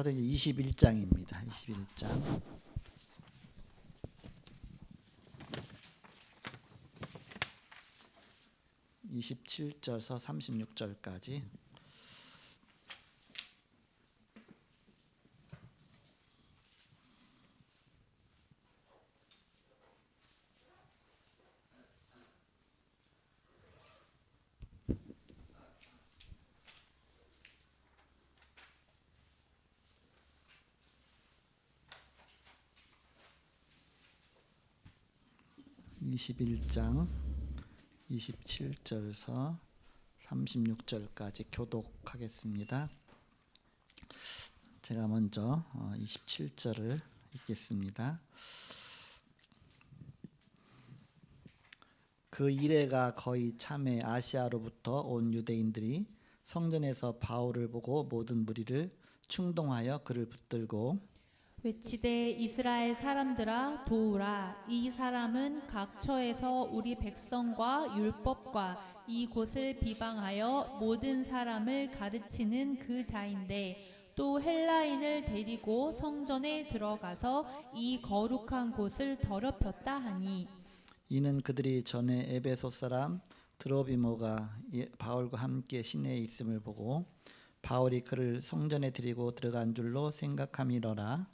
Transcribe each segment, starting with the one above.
사도행전 21장입니다. 21장. (27절서) (36절까지) (21장) (27절서) (36절까지) 교독하겠습니다. 제가 먼저 어, 27절을 읽겠습니다. 그 이래가 거의 참에 아시아로부터 온 유대인들이 성전에서 바울을 보고 모든 무리를 충동하여 그를 붙들고 외치되 이스라엘 사람들아 도우라. 이 사람은 각 처에서 우리 백성과 율법과 이 곳을 비방하여 모든 사람을 가르치는 그 자인데 또 헬라인을 데리고 성전에 들어가서 이 거룩한 곳을 더럽혔다 하니. 이는 그들이 전에 에베소 사람 드로비모가 예- 바울과 함께 시내에 있음을 보고 바울이 그를 성전에 들이고 들어간 줄로 생각함이러라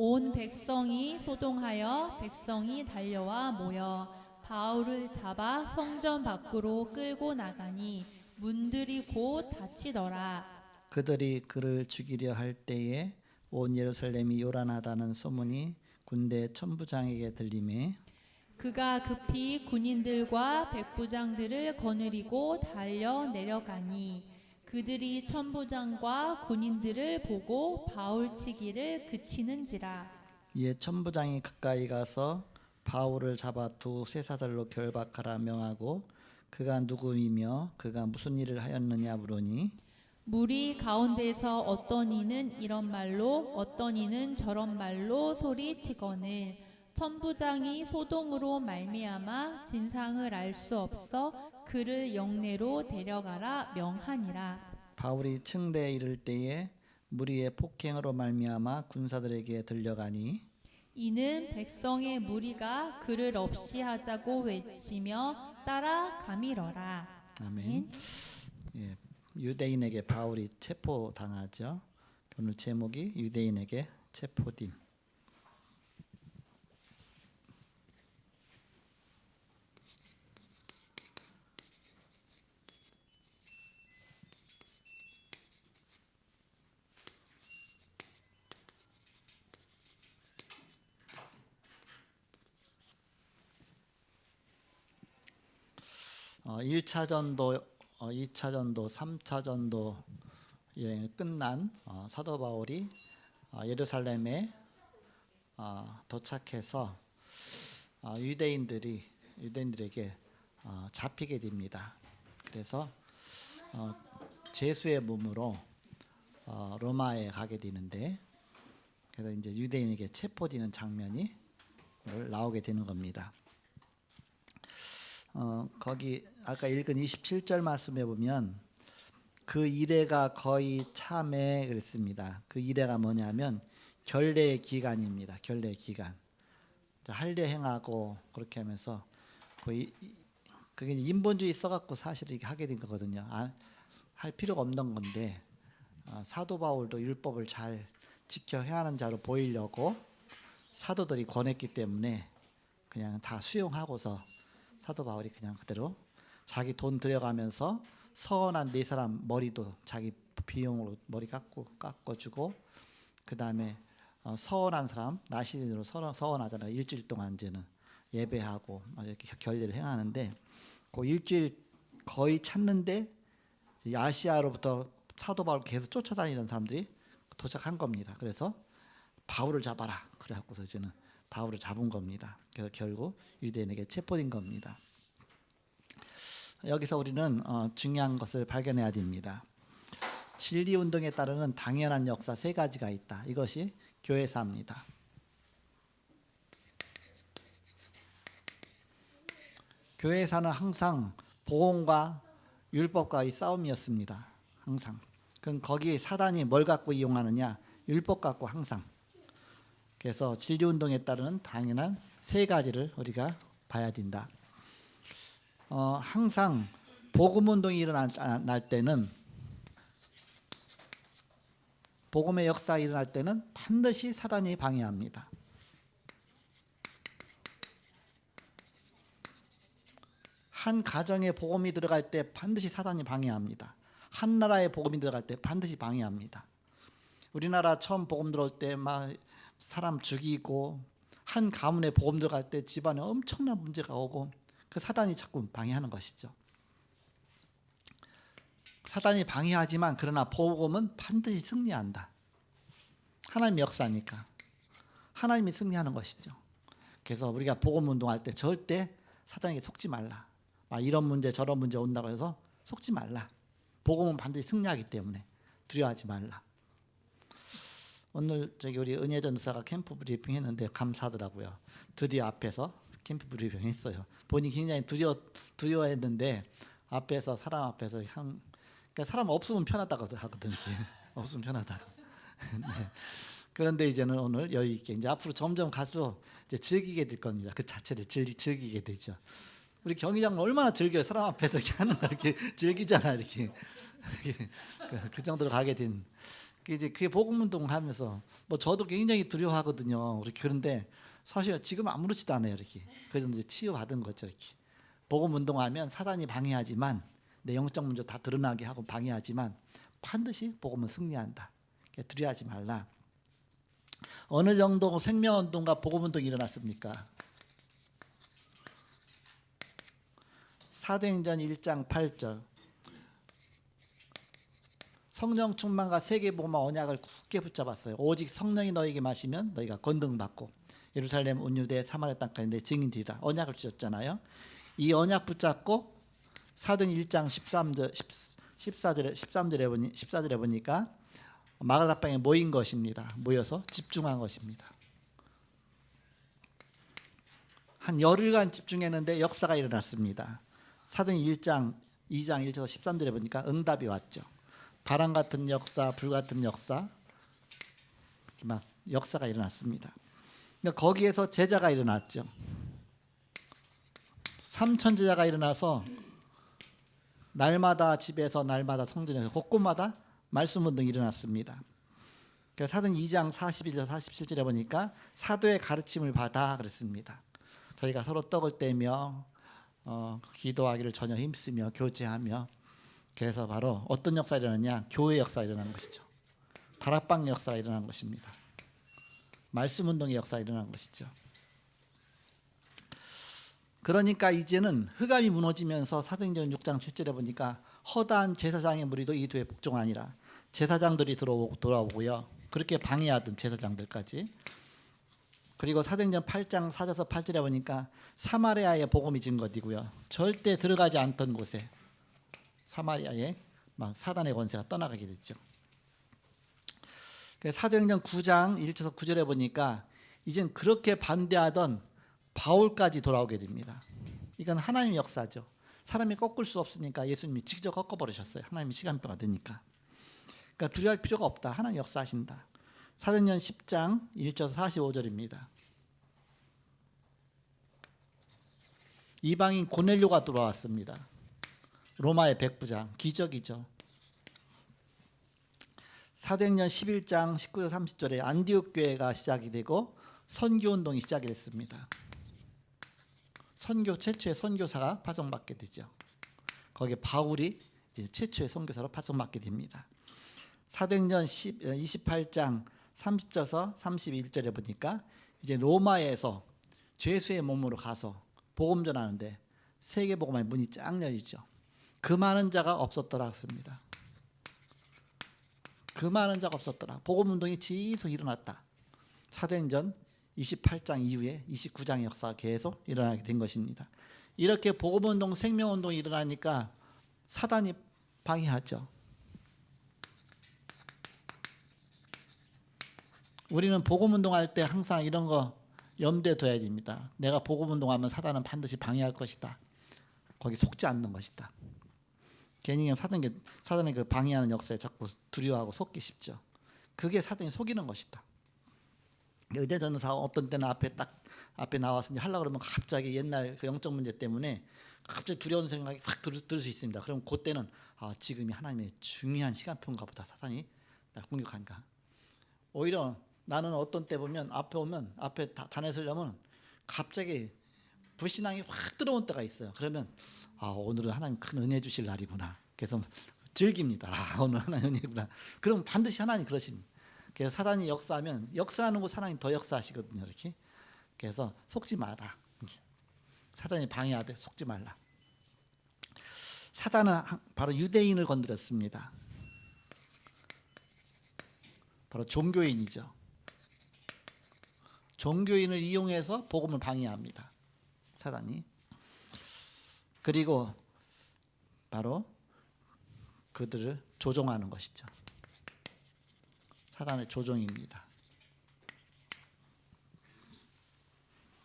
온 백성이 소동하여 백성이 달려와 모여 바울을 잡아 성전 밖으로 끌고 나가니 문들이 곧 닫히더라. 그들이 그를 죽이려 할 때에 온 예루살렘이 요란하다는 소문이 군대 천부장에게 들림에 그가 급히 군인들과 백부장들을 거느리고 달려 내려가니 그들이 천부장과 군인들을 보고 바울 치기를 그치는지라. 이에 천부장이 가까이 가서 바울을 잡아 두 쇠사슬로 결박하라 명하고 그가 누구이며 그가 무슨 일을 하였느냐 물으니 무리 가운데서 어떤 이는 이런 말로 어떤 이는 저런 말로 소리치거늘. 천부장이 소동으로 말미암아 진상을 알 수 없어 그를 영내로 데려가라 명하니라 바울이 층대에 이를 때에 무리의 폭행으로 말미암아 군사들에게 들려가니 이는 백성의 무리가 그를 없이 하자고 외치며 따라 가밀어라 아멘. 예, 유대인에게 바울이 체포 당하죠. 오늘 제목이 유대인에게 체포딤. 1차 전도, 어, 2차 전도, 3차 전도 여행을 끝난 어, 사도 바울이 어, 예루살렘에 어, 도착해서 어, 유대인들이 유대인들에게 어, 잡히게 됩니다. 그래서 어, 제수의 몸으로 어, 로마에 가게 되는데 그래서 이제 유대인에게 체포되는 장면이 나오게 되는 겁니다. 어, 거기 아까 읽은 27절 말씀에 보면 그 이래가 거의 참에 그랬습니다. 그 이래가 뭐냐면 결례의 기간입니다. 결례의 기간. 자, 할례 행하고 그렇게 하면서 거의 이- 그게 인본주의 써갖고 사실 이게 하게 된 거거든요. 아, 할 필요가 없는 건데 어, 사도 바울도 율법을 잘 지켜 행하는 자로 보이려고 사도들이 권했기 때문에 그냥 다 수용하고서 사도 바울이 그냥 그대로 자기 돈 들여가면서 서원한 네 사람 머리도 자기 비용으로 머리 깎고 깎아주고 그 다음에 어, 서원한 사람 나시린으로 서원, 서원하잖아요 일주일 동안 이제는 예배하고 막 이렇게 결례를 행하는데 그 일주일 거의 찾는데 이 아시아로부터 사도 바울 계속 쫓아다니던 사람들이 도착한 겁니다. 그래서 바울을 잡아라. 그래갖고서 이제는 바울을 잡은 겁니다. 그래서 결국 유대인에게 체포된 겁니다. 여기서 우리는 어, 중요한 것을 발견해야 됩니다. 진리 운동에 따르는 당연한 역사 세 가지가 있다. 이것이 교회사입니다. 교회사는 항상 보험과 율법과의 싸움이었습니다. 항상. 그럼 거기 사단이 뭘 갖고 이용하느냐? 율법 같고 항상. 그래서 진리 운동에 따르는 당연한 세 가지를 우리가 봐야 된다. 어, 항상 복음 운동이 일어날 때는 복음의 역사가 일어날 때는 반드시 사단이 방해합니다. 한 가정에 복음이 들어갈 때 반드시 사단이 방해합니다. 한 나라에 복음이 들어갈 때 반드시 방해합니다. 우리나라 처음 복음 들어올 때 막 사람 죽이고 한 가문에 복음 들어갈 때 집안에 엄청난 문제가 오고 그 사단이 자꾸 방해하는 것이죠. 사단이 방해하지만 그러나 복음은 반드시 승리한다. 하나님의 역사니까 하나님이 승리하는 것이죠. 그래서 우리가 복음 운동할 때 절대 사단에게 속지 말라. 막 이런 문제 저런 문제 온다고 해서 속지 말라. 복음은 반드시 승리하기 때문에 두려워하지 말라. 오늘 저기 우리 은혜 전사가 캠프 브리핑 했는데 감사하더라고요. 드디어 앞에서 캠프 브리핑 했어요. 본인이 굉장히 두려 두려워했는데 앞에서 사람 앞에서 한 그러니까 사람 없으면 편하다고 하거든요. 없으면 편하다고. 네. 그런데 이제는 오늘 여유 있게 이제 앞으로 점점 갈수록 이제 즐기게 될 겁니다. 그 자체를 즐기, 즐기게 되죠. 우리 경기장은 얼마나 즐겨요. 사람 앞에서 이렇게 하는 거 이렇게 즐기잖아 이렇게. 이렇게 그, 그 정도로 가게 된. 그 이제 그게 복음 운동 하면서 뭐 저도 굉장히 두려워하거든요. 우리 그런데 사실 지금 아무렇지도 않아요 이렇게. 그래서 이제 치유 받은 거죠 이렇게. 복음 운동 하면 사단이 방해하지만 내 영적 문제 다 드러나게 하고 방해하지만 반드시 복음은 승리한다. 두려워하지 말라. 어느 정도 생명운동과 복음운동이 일어났습니까? 사도행전 1장 8절 성령 충만과 세계복음과 언약을 굳게 붙잡았어요. 오직 성령이 너에게 마시면 너희가 건등받고 예루살렘 온유대 사마리아 땅까지 내 증인되리라. 언약을 주셨잖아요. 이 언약 붙잡고 사도행 1장 13절 14절에 13절에 보니 14절에 보니까 마가다방에 모인 것입니다. 모여서 집중한 것입니다. 한 열흘간 집중했는데 역사가 일어났습니다. 사도행 1장 2장 1절에서 13절에 보니까 응답이 왔죠. 바람 같은 역사, 불 같은 역사, 막 역사가 일어났습니다. 그러니까 거기에서 제자가 일어났죠. 삼천 제자가 일어나서 날마다 집에서 날마다 성전에서 곳곳마다 말씀 운동이 일어났습니다. 사도행 2장 41절 47절에 보니까 사도의 가르침을 받아 그랬습니다. 저희가 서로 떡을 떼며 어, 기도하기를 전혀 힘쓰며 교제하며 그래서 바로 어떤 역사 일어났냐? 교회 역사 일어난 것이죠. 다락방 역사가 일어난 것입니다. 말씀 운동의 역사 일어난 것이죠. 그러니까 이제는 흑암이 무너지면서 사도행전 6장 7절에 보니까 허다한 제사장의 무리도 이 도에 복종하니라. 제사장들이 들어오고 돌아오고요. 그렇게 방해하던 제사장들까지. 그리고 사도행전 8장 4절에서 8절에 보니까 사마리아에 복음이 진 것이고요. 절대 들어가지 않던 곳에 사마리아에 막 사단의 권세가 떠나가게 됐죠. 사도행전 9장 1절에서 9절에 보니까 이젠 그렇게 반대하던 바울까지 돌아오게 됩니다. 이건 하나님의 역사죠. 사람이 꺾을 수 없으니까 예수님이 직접 꺾어버리셨어요. 하나님이 시간표가 되니까. 그러니까 두려워할 필요가 없다. 하나님 역사하신다. 사도행전 10장 1절에서 45절입니다. 이방인 고넬료가 돌아왔습니다. 로마의 백부장 기적이죠. 사도행전 11장 19절 30절에 안디옥 교회가 시작이 되고 선교 운동이 시작이 됐습니다. 선교 최초의 선교사가 파송받게 되죠. 거기에 바울이 최초의 선교사로 파송받게 됩니다. 사도행전 10, 28장 30절에서 31절에 보니까 이제 로마에서 죄수의 몸으로 가서 복음 전하는데 세계 복음의 문이 쫙 열리죠. 그 많은 자가 없었더라 했습니다. 그 많은 자가 없었더라. 복음 운동이 지속 일어났다. 사도행전 28장 이후에 29장의 역사가 계속 일어나게 된 것입니다. 이렇게 복음 운동, 생명 운동이 일어나니까 사단이 방해하죠. 우리는 복음 운동할 때 항상 이런 거 염두에 둬야 됩니다. 내가 복음 운동하면 사단은 반드시 방해할 것이다. 거기 속지 않는 것이다. 괜히 그냥 사단 사단의 그 방해하는 역사에 자꾸 두려워하고 속기 쉽죠. 그게 사단이 속이는 것이다. 의대 전사 어떤 때는 앞에 딱 앞에 나와서 이제 하려고 그러면 갑자기 옛날 그 영적 문제 때문에 갑자기 두려운 생각이 확 들, 들을 수 있습니다. 그럼 그때는 아 지금이 하나님의 중요한 시간표인가 보다 사단이 날 공격한가. 오히려 나는 어떤 때 보면 앞에 오면 앞에 다- 단에 서려면 갑자기 불신앙이 확 들어온 때가 있어요. 그러면 아 오늘은 하나님 큰 은혜 주실 날이구나. 그래서 즐깁니다. 아 오늘 하나님 은혜구나. 그럼 반드시 하나님 그러십니다. 그래서 사단이 역사하면 역사하는 곳 하나님 더 역사하시거든요. 이렇게. 그래서 속지 마라. 사단이 방해하되 속지 말라. 사단은 한- 바로 유대인을 건드렸습니다. 바로 종교인이죠. 종교인을 이용해서 복음을 방해합니다. 사단이. 그리고 바로 그들을 조종하는 것이죠. 사단의 조종입니다.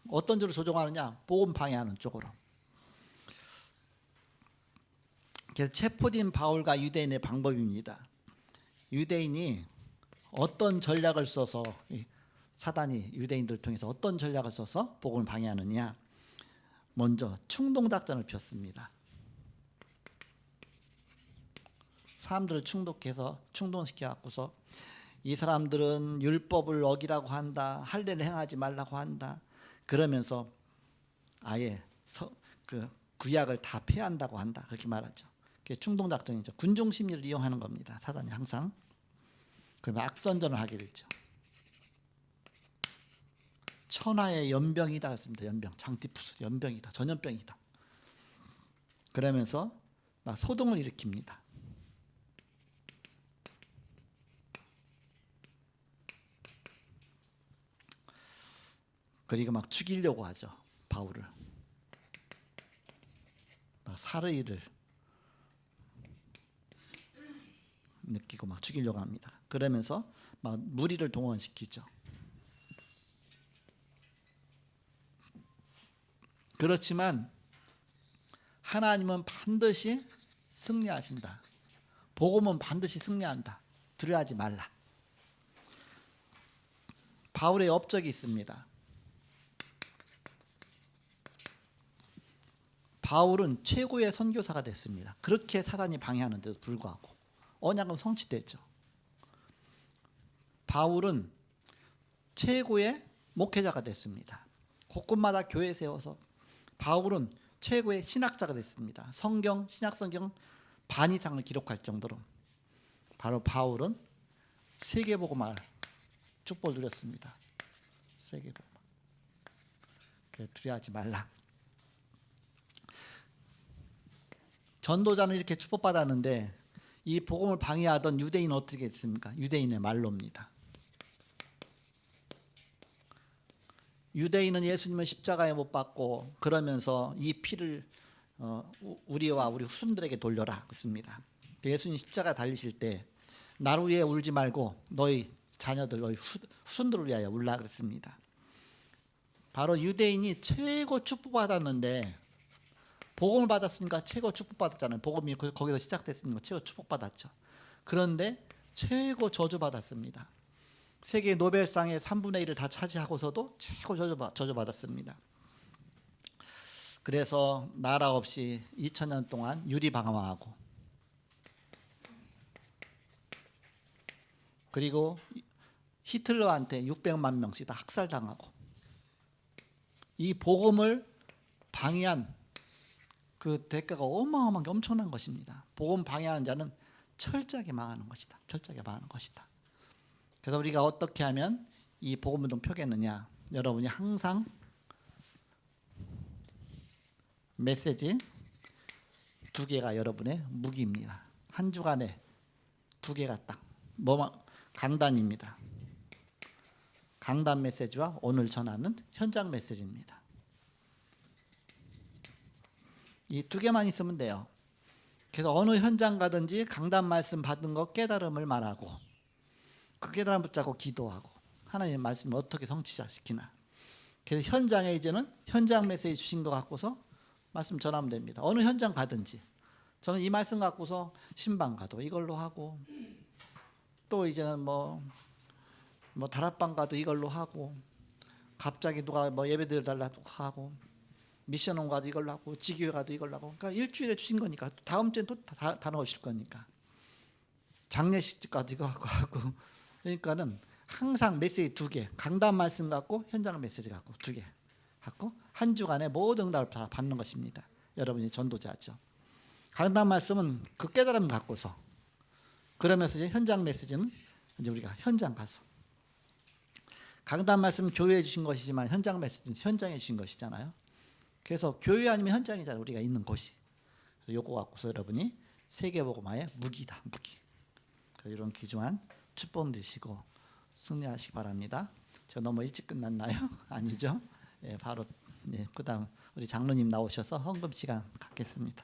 어떤 쪽으로 조종하느냐? 복음 방해하는 쪽으로. 그래서 체포된 바울과 유대인의 방법입니다. 유대인이 어떤 전략을 써서 이 사단이 유대인들을 통해서 어떤 전략을 써서 복음을 방해하느냐? 먼저 충동 작전을 폈습니다. 사람들을 충독해서 충동시켜 갖고서 이 사람들은 율법을 어기라고 한다. 할례를 행하지 말라고 한다. 그러면서 아예 서, 그 구약을 다 폐한다고 한다. 그렇게 말하죠. 그게 충동 작전이죠. 군중 심리를 이용하는 겁니다. 사단이 항상. 그러면 악선전을 하게 되죠. 천하의 연병이다 했습니다. 연병, 장티푸스 연병이다, 전염병이다. 그러면서 막 소동을 일으킵니다. 그리고 막 죽이려고 하죠. 바울을. 막 사르이를 느끼고 막 죽이려고 합니다. 그러면서 막 무리를 동원시키죠. 그렇지만 하나님은 반드시 승리하신다. 복음은 반드시 승리한다. 두려워하지 말라. 바울의 업적이 있습니다. 바울은 최고의 선교사가 됐습니다. 그렇게 사단이 방해하는데도 불구하고 언약은 성취됐죠. 바울은 최고의 목회자가 됐습니다. 곳곳마다 교회 세워서 바울은 최고의 신학자가 됐습니다. 성경 신약 성경 반 이상을 기록할 정도로 바로 바울은 세계복음을 축복을 누렸습니다. 세계복음. 그래, 두려워하지 말라. 전도자는 이렇게 축복받았는데 이 복음을 방해하던 유대인은 어떻게 했습니까? 유대인의 말로입니다. 유대인은 예수님을 십자가에 못 박고 그러면서 이 피를 어, 우- 우리와 우리 후손들에게 돌려라 그랬습니다. 예수님 십자가 달리실 때 나를 위해 울지 말고 너희 자녀들 너희 후, 후손들을 위하여 울라 그랬습니다. 바로 유대인이 최고 축복받았는데 복음을 받았으니까 최고 축복받았잖아요. 복음이 그- 거기서 시작됐으니까 최고 축복받았죠. 그런데 최고 저주받았습니다. 세계 노벨상의 3분의 1을 다 차지하고서도 최고 저주받, 저주받았습니다. 그래서 나라 없이 2000년 동안 유리방황하고 그리고 히틀러한테 600만 명씩 다 학살당하고 이 복음을 방해한 그 대가가 어마어마하게 엄청난 것입니다. 복음 방해하는 자는 철저하게 망하는 것이다. 철저하게 망하는 것이다. 그래서 우리가 어떻게 하면 이 복음을 좀 펴겠느냐? 여러분이 항상 메시지 두 개가 여러분의 무기입니다. 한 주간에 두 개가 딱 뭐만 강단입니다. 강단 메시지와 오늘 전하는 현장 메시지입니다. 이 두 개만 있으면 돼요. 그래서 어느 현장 가든지 강단 말씀 받은 거 깨달음을 말하고 그 깨달음 붙잡고 기도하고 하나님의 말씀을 어떻게 성취시키나. 그래서 현장에 이제는 현장 메시지 주신 거 갖고서 말씀 전하면 됩니다. 어느 현장 가든지 저는 이 말씀 갖고서 신방 가도 이걸로 하고 또 이제는 뭐, 뭐 다락방 가도 이걸로 하고 갑자기 누가 뭐 예배 드려달라고 하고 미션 온 가도 이걸로 하고 지교회 가도 이걸로 하고 그러니까 일주일에 주신 거니까 다음 주엔 또 다 다 넣으실 거니까 장례식 가도 이거 하고 하고 그러니까는 항상 메시지 두 개, 강단 말씀 갖고 현장 메시지 갖고 두 개 갖고 한 주간에 모든 응답을 다 받는 것입니다. 여러분이 전도자죠. 강단 말씀은 그 깨달음 갖고서 그러면서 이제 현장 메시지는 이제 우리가 현장 가서 강단 말씀 교회에 주신 것이지만 현장 메시지는 현장에 주신 것이잖아요. 그래서 교회 아니면 현장이잖아요. 우리가 있는 곳이. 요거 갖고서 여러분이 세계복음화의 무기다. 무기. 이런 귀중한 축복 드시고 승리하시기 바랍니다. 저 너무 일찍 끝났나요? 아니죠? 예, 바로 예, 그다음 우리 장로님 나오셔서 헌금 시간 갖겠습니다.